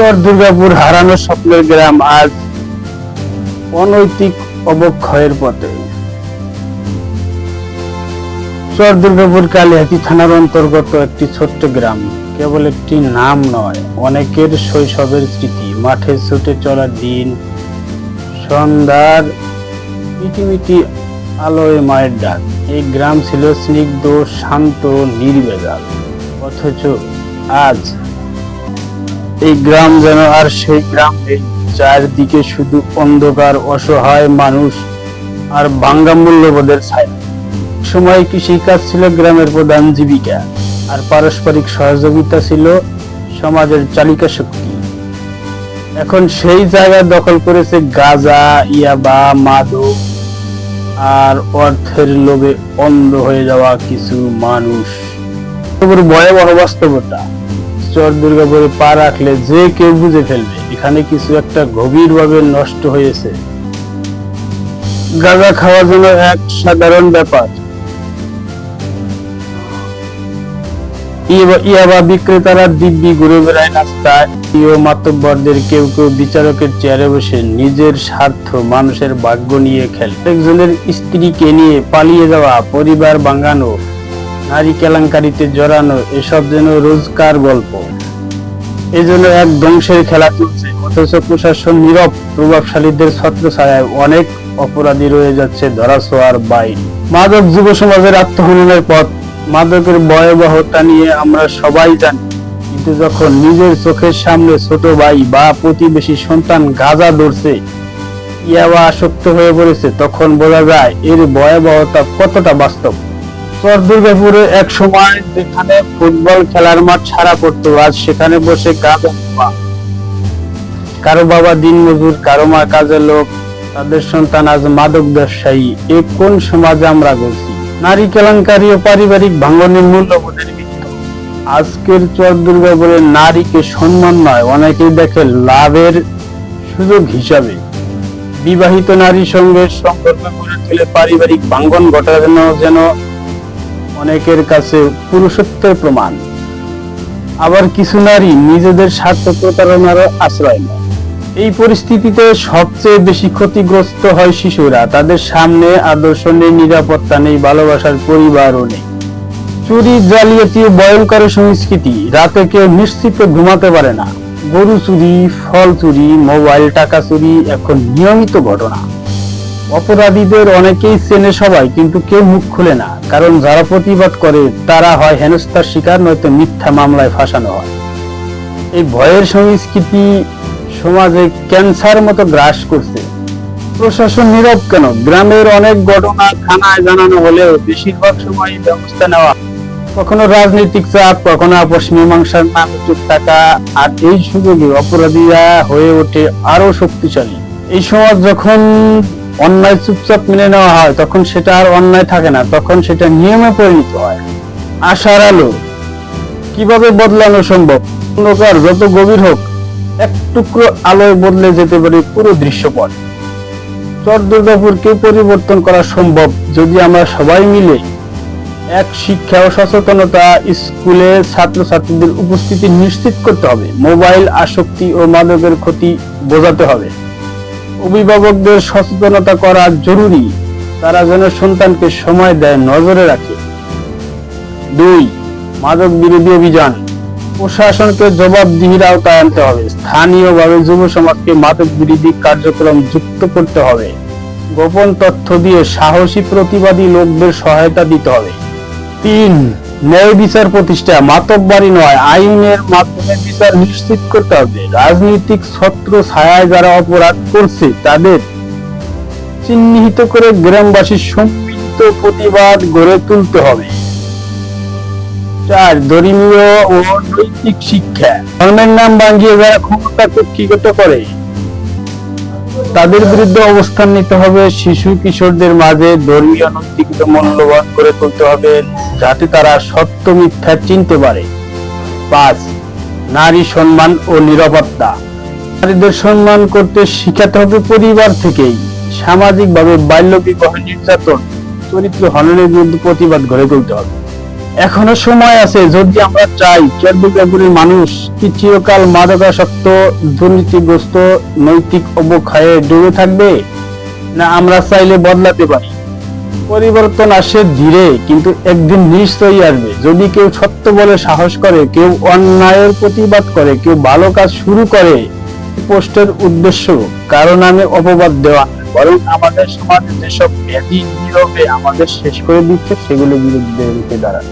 চর দুর্গাপুর হারানো স্বপ্নের গ্রাম আজ অনৈতিক অবক্ষয়ের পথে। চর দুর্গাপুর কালিহাতি থানার অন্তর্গত একটি ছোট্ট গ্রাম। কেবল একটি নাম নয়, অনেকের শৈশবের স্মৃতি। মাঠে ছুটে চলার দিন, সন্ধ্যার মিটিমিটি আলোয় মায়ের ডাক। এই গ্রাম ছিল স্নিগ্ধ, শান্ত, নির্বেজাল। অথচ আজ এই গ্রাম যেন আর সেই গ্রাম নেই। চারদিকে শুধু অন্ধকার, অসহায় মানুষ আর ভাঙ্গা মূল্যবোধের ছায়া। সময় কৃষিকাজ ছিল গ্রামের প্রধান জীবিকা, আর পারস্পরিক সহযোগিতা ছিল সমাজের চালিকা শক্তি। এখন সেই জায়গা দখল করেছে গাজা, ইয়াবা, মাদক, আর অর্থের লোভে অন্ধ হয়ে যাওয়া কিছু মানুষ। দুর্গাপুর ভয়াবহ বাস্তবতা। চর দুর্গাপুরে পা রাখলে যে কেউ বুঝে ফেলবে। এখানে কিছু একটা গভীর ভাবে নষ্ট হয়েছে। গাঁজা খাওয়া যেন এক সাধারণ ব্যাপার। ইয়াবা বিক্রেতারা দিব্যি ঘুরে বেড়ায় রাস্তায়। প্রিয় মাতব্বরদের কেউ কেউ বিচারকের চেয়ারে বসে নিজের স্বার্থ, মানুষের ভাগ্য নিয়ে খেলে। একজনের স্ত্রীকে নিয়ে পালিয়ে যাওয়া, পরিবার ভাঙানো নারী কেলেঙ্কারিতে জড়ানো এসব যেন রোজকার গল্প। এজন্য এক ধ্বংসের খেলা চলছে। অথচ প্রশাসন নীরব। প্রভাবশালীদের ছত্র ছায়ায় অনেক অপরাধী রয়ে যাচ্ছে ধরাছোঁয়ার বাইরে। মাদক যুব সমাজের আত্মহননের পথ। মাদকের ভয়াবহতা নিয়ে আমরা সবাই জানি। কিন্তু যখন নিজের চোখের সামনে ছোট ভাই বা প্রতিবেশী সন্তান গাঁজা ধরছে, ইয়াবা আসক্ত হয়ে পড়েছে, তখন বোঝা যায় এর ভয়াবহতা কতটা বাস্তব। চর দুর্গাপুরে এক সময় যেখানে ফুটবল খেলার মাঠ ছাড়া পড়তো, আজ সেখানে বসে গাঁজা কারও বাবা দিনমজুর, কারও মা কাজের লোক, তাদের সন্তান আজ মাদক ব্যবসায়ী। এ কোন সমাজে আমরা বলছি? নারী কেলেঙ্কারি ও পারিবারিক ভাঙ্গনের মূল্যবোধের আজকের চর দুর্গাপুরে নারীকে সম্মান নয়, অনেকেই দেখে লাভের সুযোগ হিসাবে। বিবাহিত নারীর সঙ্গে সম্পর্ক গড়ে তুলে পারিবারিক ভাঙ্গন ঘটানো যেন অনেকের কাছে পুরুষত্বের প্রমাণ। আবার কিছু নারী নিজেদের স্বার্থ প্রতারণারও আশ্রয় নেয়। এই পরিস্থিতিতে সবচেয়ে বেশি ক্ষতিগ্রস্ত হয় শিশুরা। তাদের সামনে আদর্শ নেই, নিরাপত্তা নেই, ভালোবাসার পরিবারও নেই। চুরি, জালিয়াতি, ভয়ঙ্কর সংস্কৃতি রাতে কেউ নিশ্চিত ঘুমাতে পারে না। গরু চুরি, ফল চুরি, মোবাইল, টাকা চুরি, এখন নিয়মিত ঘটনা। অপরাধীদের অনেকেই চেনে সবাই, কিন্তু কেউ মুখ খুলে না। কারণ যারা প্রতিবাদ করে, তারা হয় হেনস্থার শিকার, নয়তো মিথ্যা মামলায় ফাঁসানো হয়। এই ভয়ের সংস্কৃতি সমাজে ক্যান্সার মতো গ্রাস করছে। প্রশাসন নীরব কেন? গ্রামের অনেক ঘটনা থানায় জানানো হলেও বেশিরভাগ সময় ব্যবস্থা নেওয়া কখনো রাজনৈতিক চাপ, কখনো আপোষ মীমাংসার নামে চুপ থাকা আর এই সুযোগে অপরাধীরা হয়ে ওঠে আরও শক্তিশালী। এই সমাজ যখন অন্যায় চুপচাপ মেনে নেওয়া হয়, তখন সেটা আর অন্যায় থাকে না, তখন সেটা নিয়মে পরিণত হয়। আশার আলো, কীভাবে বদলানো সম্ভব? অন্ধকার যত গভীর হোক, এক টুকরো আলোয় বদলে যেতে পারে পুরো দৃশ্যপট। চর দুর্গাপুরকে পরিবর্তন করা সম্ভব যদি আমরা সবাই মিলে এক শিক্ষা ও সচেতনতা স্কুলে ছাত্রছাত্রীদের উপস্থিতি নিশ্চিত করতে হবে। মোবাইল আসক্তি ও মাদকের ক্ষতি বোঝাতে হবে। অভিভাবকদের সচেতনতা করা জরুরি। তারা যেন সন্তানকে সময় দেয়, নজরে রাখে। দুই, মাদক বিরোধী অভিযান। প্রশাসনকে জবাবদিহির আওতায় আনতে হবে। স্থানীয়ভাবে যুব সমাজকে মাদক বিরোধী কার্যক্রম যুক্ত করতে হবে। গোপন তথ্য দিয়ে সাহসী প্রতিবাদী লোকদের সহায়তা দিতে হবে। তিন ন্যায় বিচার প্রতিষ্ঠা মাতব্বারি নয়, আইনের মাধ্যমে বিচার নিশ্চিত করতে হবে। রাজনৈতিক ছত্র ছায়ায় যারা অপরাধ করছে, তাদের চিহ্নিত করে গ্রামবাসীর সম্মিলিত প্রতিবাদ গড়ে তুলতে হবে। চার, ধর্মীয় ও নৈতিক শিক্ষা। ধর্মের নাম ভাঙিয়ে যারা ক্ষমতা কক্ষিগত করে তাদের বিরুদ্ধে অবস্থান নিতে হবে। শিশু কিশোরদের মাঝে ধর্মীয় নৈতিকতা মূল্যবান করে তুলতে হবে যাতে তারা সত্য মিথ্যা চিনতে পারে। পাঁচ, নারী সম্মান ও নিরাপত্তা। নারীদের সম্মান করতে শিখাতে হবে পরিবার থেকেই। সামাজিকভাবে বাল্য বিবাহ নির্যাতন, চরিত্র হননের বিরুদ্ধে প্রতিবাদ গড়ে তুলতে হবে। এখনও সময় আছে, যদি আমরা চাই চরদুর্গাপুরের মানুষ কি চিরকাল মাদকাসক্ত, দুর্নীতিগ্রস্ত, নৈতিক অবক্ষয়ে ডুবে থাকবে? না, আমরা চাইলে বদলাতে পারি। পরিবর্তন আসে ধীরে, কিন্তু একদিন নিশ্চয়ই আসবে। যদি কেউ সত্য বলে সাহস করে, কেউ অন্যায়ের প্রতিবাদ করে, কেউ ভালো কাজ শুরু করে পোস্টের উদ্দেশ্য কারও নামে অপবাদ দেওয়া, বরং আমাদের সমাজে যেসব ব্যাধি নীরবে আমাদের শেষ করে দিচ্ছে, সেগুলো বিরুদ্ধে রুখে দাঁড়ান।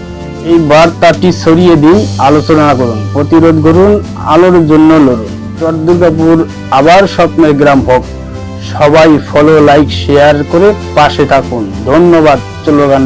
এই বার্তাটি ছড়িয়ে দিন, আলোচনা করুন, প্রতিরোধ করুন, আলোর জন্য লড়ুন। চর দুর্গাপুর, আবার স্বপ্নের গ্রাম হোক। সবাই ফলো লাইক শেয়ার করে পাশে থাকুন। ধন্যবাদ, স্লোগান।